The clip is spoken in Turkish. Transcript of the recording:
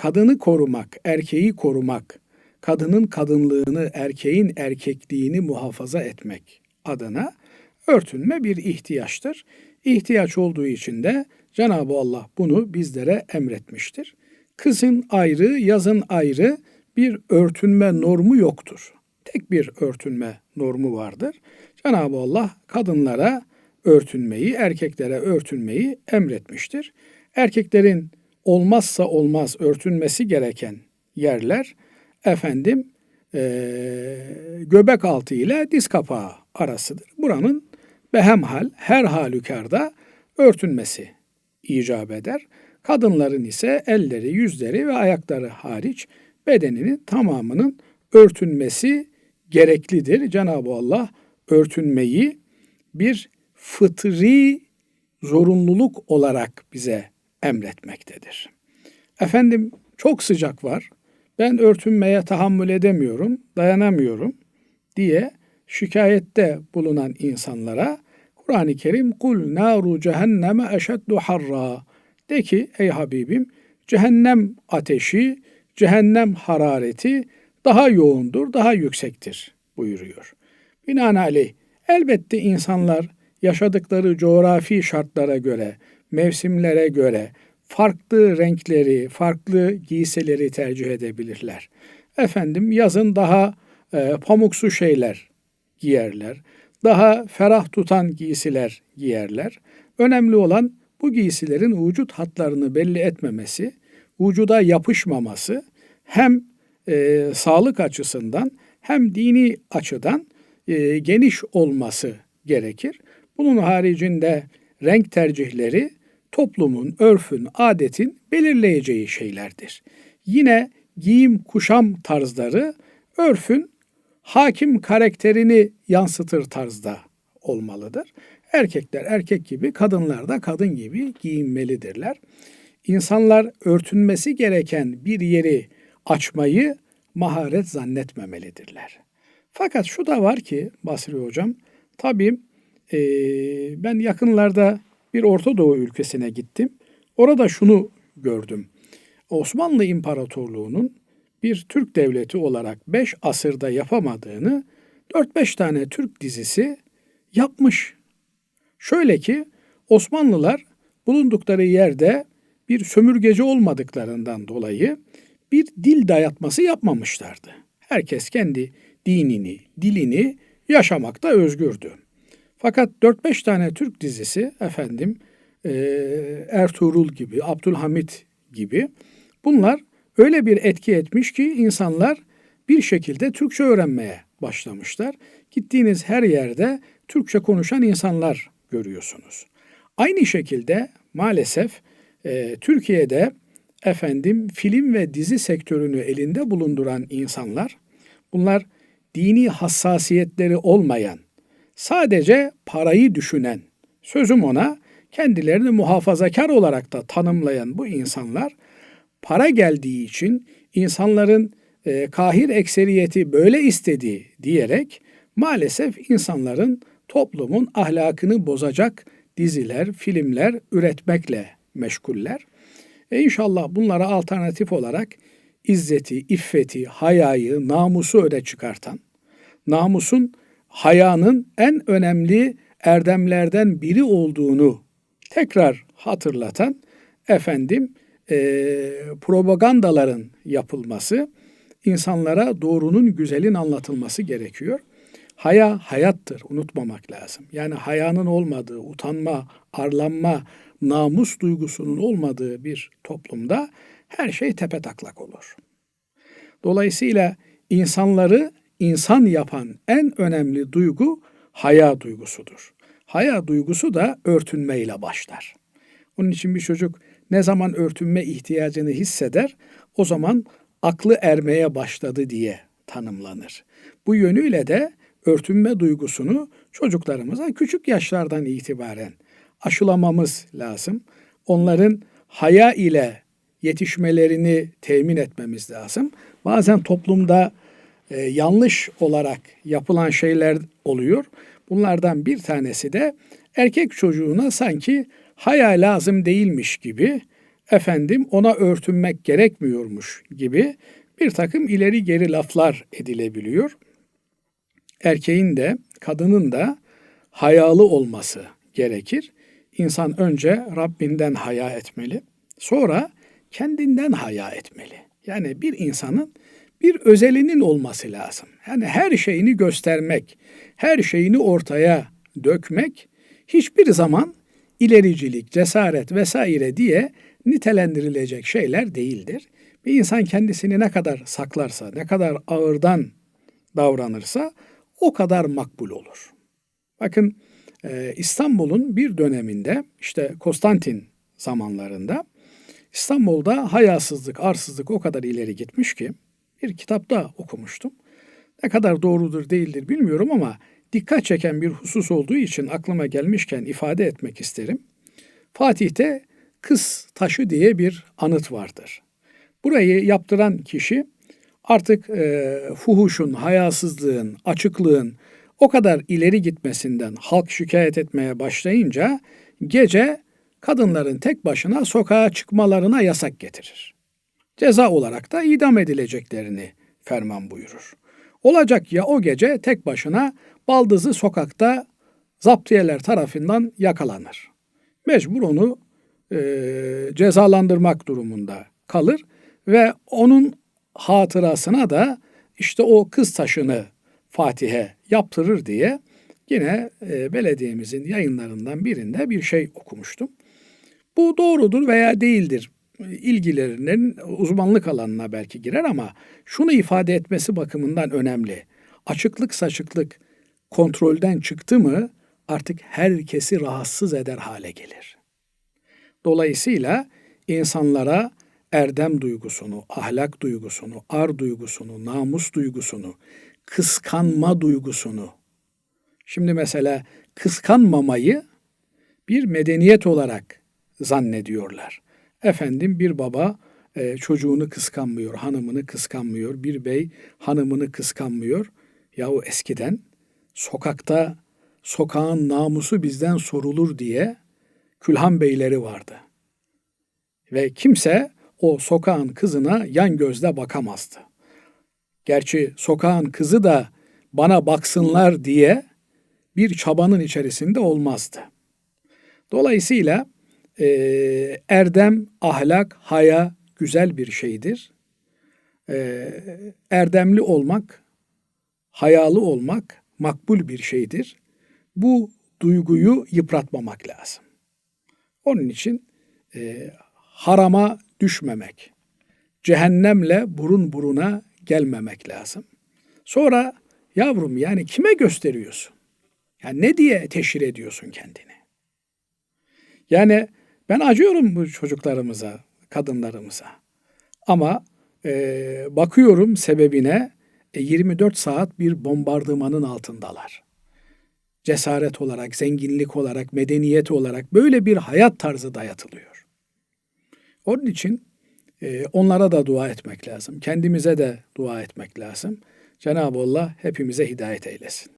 kadını korumak, erkeği korumak, kadının kadınlığını, erkeğin erkekliğini muhafaza etmek adına örtünme bir ihtiyaçtır. İhtiyaç olduğu için de Cenab-ı Allah bunu bizlere emretmiştir. Kızın ayrı, yazın ayrı bir örtünme normu yoktur. Tek bir örtünme normu vardır. Cenab-ı Allah kadınlara örtünmeyi, erkeklere örtünmeyi emretmiştir. Erkeklerin olmazsa olmaz örtünmesi gereken yerler efendim e, göbek altı ile diz kapağı arasıdır. Buranın behemhal her halükarda örtünmesi icap eder. Kadınların ise elleri, yüzleri ve ayakları hariç bedeninin tamamının örtünmesi gereklidir. Cenab-ı Allah örtünmeyi bir fıtri zorunluluk olarak bize emretmektedir. Efendim çok sıcak var. Ben örtünmeye tahammül edemiyorum, dayanamıyorum diye şikayette bulunan insanlara Kur'an-ı Kerim kul naru cehenneme eşeddu harra de ki ey Habibim cehennem ateşi, cehennem harareti daha yoğundur, daha yüksektir buyuruyor. Binaenaleyh elbette insanlar yaşadıkları coğrafi şartlara göre, mevsimlere göre farklı renkleri, farklı giysileri tercih edebilirler. Efendim yazın daha e, pamuksu şeyler giyerler. Daha ferah tutan giysiler giyerler. Önemli olan bu giysilerin vücut hatlarını belli etmemesi, vücuda yapışmaması hem e, sağlık açısından hem dini açıdan e, geniş olması gerekir. Bunun haricinde renk tercihleri toplumun, örfün, adetin belirleyeceği şeylerdir. Yine giyim kuşam tarzları örfün hakim karakterini yansıtır tarzda olmalıdır. Erkekler erkek gibi, kadınlar da kadın gibi giyinmelidirler. İnsanlar örtünmesi gereken bir yeri açmayı maharet zannetmemelidirler. Fakat şu da var ki Basri Hocam, tabii e, ben yakınlarda bir Orta Doğu ülkesine gittim. Orada şunu gördüm. Osmanlı İmparatorluğu'nun bir Türk devleti olarak 5 asırda yapamadığını 4-5 tane Türk dizisi yapmış. Şöyle ki Osmanlılar bulundukları yerde bir sömürgeci olmadıklarından dolayı bir dil dayatması yapmamışlardı. Herkes kendi dinini, dilini yaşamakta özgürdü. Fakat 4-5 tane Türk dizisi efendim e, Ertuğrul gibi, Abdülhamit gibi bunlar öyle bir etki etmiş ki insanlar bir şekilde Türkçe öğrenmeye başlamışlar. Gittiğiniz her yerde Türkçe konuşan insanlar görüyorsunuz. Aynı şekilde maalesef e, Türkiye'de efendim film ve dizi sektörünü elinde bulunduran insanlar bunlar dini hassasiyetleri olmayan, sadece parayı düşünen, sözüm ona kendilerini muhafazakar olarak da tanımlayan bu insanlar para geldiği için insanların e, kahir ekseriyeti böyle istedi diyerek maalesef insanların toplumun ahlakını bozacak diziler, filmler üretmekle meşguller. E inşallah bunlara alternatif olarak izzeti, iffeti, hayayı, namusu öne çıkartan, namusun hayanın en önemli erdemlerden biri olduğunu tekrar hatırlatan efendim e, propagandaların yapılması, insanlara doğrunun güzelin anlatılması gerekiyor. Haya hayattır, unutmamak lazım. Yani hayanın olmadığı, utanma, arlanma, namus duygusunun olmadığı bir toplumda her şey tepe taklak olur. Dolayısıyla insanları insan yapan en önemli duygu haya duygusudur. Haya duygusu da örtünmeyle başlar. Onun için bir çocuk ne zaman örtünme ihtiyacını hisseder, o zaman aklı ermeye başladı diye tanımlanır. Bu yönüyle de örtünme duygusunu çocuklarımıza küçük yaşlardan itibaren aşılamamız lazım. Onların haya ile yetişmelerini temin etmemiz lazım. Bazen toplumda e, yanlış olarak yapılan şeyler oluyor. Bunlardan bir tanesi de erkek çocuğuna sanki haya lazım değilmiş gibi efendim ona örtünmek gerekmiyormuş gibi bir takım ileri geri laflar edilebiliyor. Erkeğin de kadının da hayalı olması gerekir. İnsan önce Rabbinden haya etmeli. Sonra kendinden haya etmeli. Yani bir insanın bir özelinin olması lazım. Yani her şeyini göstermek, her şeyini ortaya dökmek hiçbir zaman ilericilik, cesaret vesaire diye nitelendirilecek şeyler değildir. Bir insan kendisini ne kadar saklarsa, ne kadar ağırdan davranırsa o kadar makbul olur. Bakın e, İstanbul'un bir döneminde işte Konstantin zamanlarında İstanbul'da hayasızlık, arsızlık o kadar ileri gitmiş ki bir kitapta okumuştum. Ne kadar doğrudur değildir bilmiyorum ama dikkat çeken bir husus olduğu için aklıma gelmişken ifade etmek isterim. Fatih'te Kız Taşı diye bir anıt vardır. Burayı yaptıran kişi artık e, fuhuşun, hayasızlığın, açıklığın o kadar ileri gitmesinden halk şikayet etmeye başlayınca gece kadınların tek başına sokağa çıkmalarına yasak getirir. Ceza olarak da idam edileceklerini ferman buyurur. Olacak ya o gece tek başına baldızı sokakta zaptiyeler tarafından yakalanır. Mecbur onu e, cezalandırmak durumunda kalır ve onun hatırasına da işte o kız taşını Fatih'e yaptırır diye yine e, belediyemizin yayınlarından birinde bir şey okumuştum. Bu doğrudur veya değildir ilgilerinin uzmanlık alanına belki girer ama şunu ifade etmesi bakımından önemli. Açıklık saçıklık kontrolden çıktı mı artık herkesi rahatsız eder hale gelir. Dolayısıyla insanlara erdem duygusunu, ahlak duygusunu, ar duygusunu, namus duygusunu, kıskanma duygusunu. Şimdi mesela kıskanmamayı bir medeniyet olarak zannediyorlar. Efendim bir baba e, çocuğunu kıskanmıyor, hanımını kıskanmıyor, bir bey hanımını kıskanmıyor. Yahu eskiden sokakta sokağın namusu bizden sorulur diye külhan beyleri vardı. Ve kimse o sokağın kızına yan gözle bakamazdı. Gerçi sokağın kızı da bana baksınlar diye bir çabanın içerisinde olmazdı. Dolayısıyla e, erdem, ahlak, haya güzel bir şeydir. E, erdemli olmak, hayalı olmak makbul bir şeydir. Bu duyguyu yıpratmamak lazım. Onun için e, harama düşmemek, cehennemle burun buruna gelmemek lazım. Sonra yavrum yani kime gösteriyorsun? Yani ne diye teşhir ediyorsun kendini? Yani ben acıyorum bu çocuklarımıza, kadınlarımıza. Ama e, bakıyorum sebebine e, 24 saat bir bombardımanın altındalar. Cesaret olarak, zenginlik olarak, medeniyet olarak böyle bir hayat tarzı dayatılıyor. Onun için e, onlara da dua etmek lazım. Kendimize de dua etmek lazım. Cenab-ı Allah hepimize hidayet eylesin.